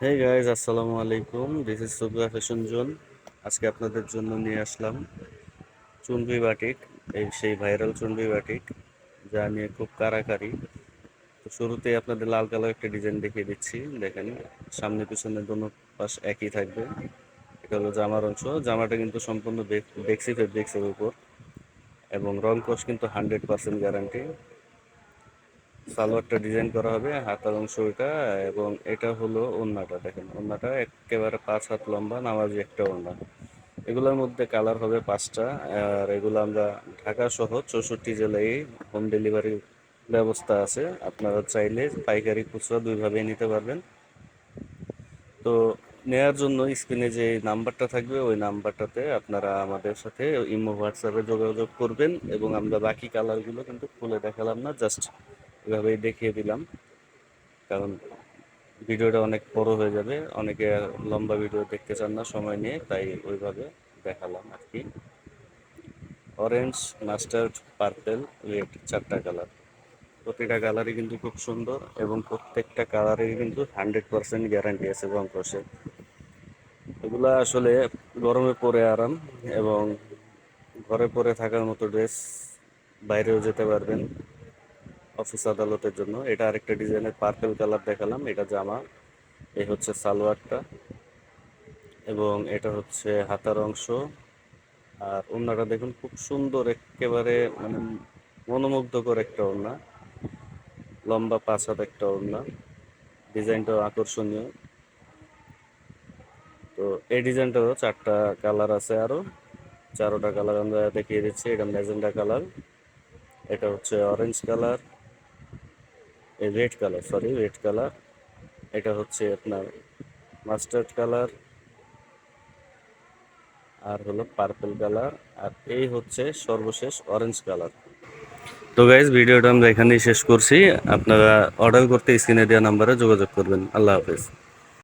হে guys আসসালামু আলাইকুম this is Subia fashion zone আজকে আপনাদের জন্য নিয়ে আসলাম চুনবি বাটিক এই সেই ভাইরাল চুনবি বাটিক যা নিয়ে খুব কারাকারি। তো শুরুতেই আপনাদের লাল কালার একটা ডিজাইন দেখিয়ে দিচ্ছি। দেখেন, সামনে পিছনে দোনো পাশ একই থাকবে। এটা হলো জামার অংশ। জামাটা কিন্তু সম্পূর্ণ বেক্সি ফেব্রিক্সের উপর। এবং রং কস কিন্তু হান্ড্রেড পার্সেন্ট গ্যারান্টি সালোয়ারটা ডিজাইন করা হবে, হাতার অংশ এটা এবং এটা হলো ওন্নাটা দেখেন। ওন্নাটা একেবারে পাঁচ হাত লম্বা, নামাজি একটা ওন্না এগুলোর মধ্যে কালার হবে পাঁচটা, আর এগুলো আমরা ঢাকা সহ চৌষট্টি জেলায় হোম ডেলিভারি ব্যবস্থা আছে। আপনারা চাইলে পাইকারি খুচরা দুইভাবেই নিতে পারবেন। তো নেয়ার জন্য স্ক্রিনে যে নাম্বারটা থাকবে, ওই নাম্বারটাতে আপনারা আমাদের সাথে ইমো, হোয়াটসঅ্যাপে যোগাযোগ করবেন এবং আমরা বাকি কালারগুলো কিন্তু খুলে দেখালাম না জাস্ট এভাবেই দেখিয়ে দিলাম। কারণ ভিডিওটা অনেক বড় হয়ে যাবে, অনেকে লম্বা ভিডিও দেখতে চান না সময় নিয়ে, তাই ওইভাবে দেখালাম আর কি। অরেঞ্জ মাস্টার্ড পার্পেল রেড চারটা কালার প্রতিটা কালারই কিন্তু খুব সুন্দর এবং প্রত্যেকটা কালারেরই কিন্তু হান্ড্রেড পার্সেন্ট গ্যারান্টি আছে রং কষে এগুলা আসলে গরমে পরে আরাম এবং ঘরে পরে থাকার মতো ড্রেস বাইরেও যেতে পারবেন। অফিস আদালতের জন্য। এটা আরেকটা ডিজাইনের পার্পেল কালার দেখালাম। এটা জামা। এই হচ্ছে সালোয়ারটা। এবং এটা হচ্ছে হাতার অংশ। আর ওড়নাটা দেখুন, খুব সুন্দর একেবারে মানে মনোমুগ্ধকর একটা ওড়না। লম্বা পাঁচ হাত একটা ওড়না। ডিজাইনটাও আকর্ষণীয়। তো এই ডিজাইনটারও চারটা কালার আছে আরও চারোটা কালার আমরা দেখিয়ে দিচ্ছি। এটা ম্যাজেন্ডা কালার। এটা হচ্ছে orange colour. Red colour sorry red colour এটা হচ্ছে আপনার মাস্টার্ড কালার আর হলো পার্পল কালার আর এই হচ্ছে সর্বশেষ অরেঞ্জ কালার তো গাইজ ভিডিওটা আমরা এখানেই শেষ করছি। আপনারা অর্ডার করতে স্ক্রিনে দেওয়া নাম্বারে যোগাযোগ করবেন। আল্লাহ হাফেজ।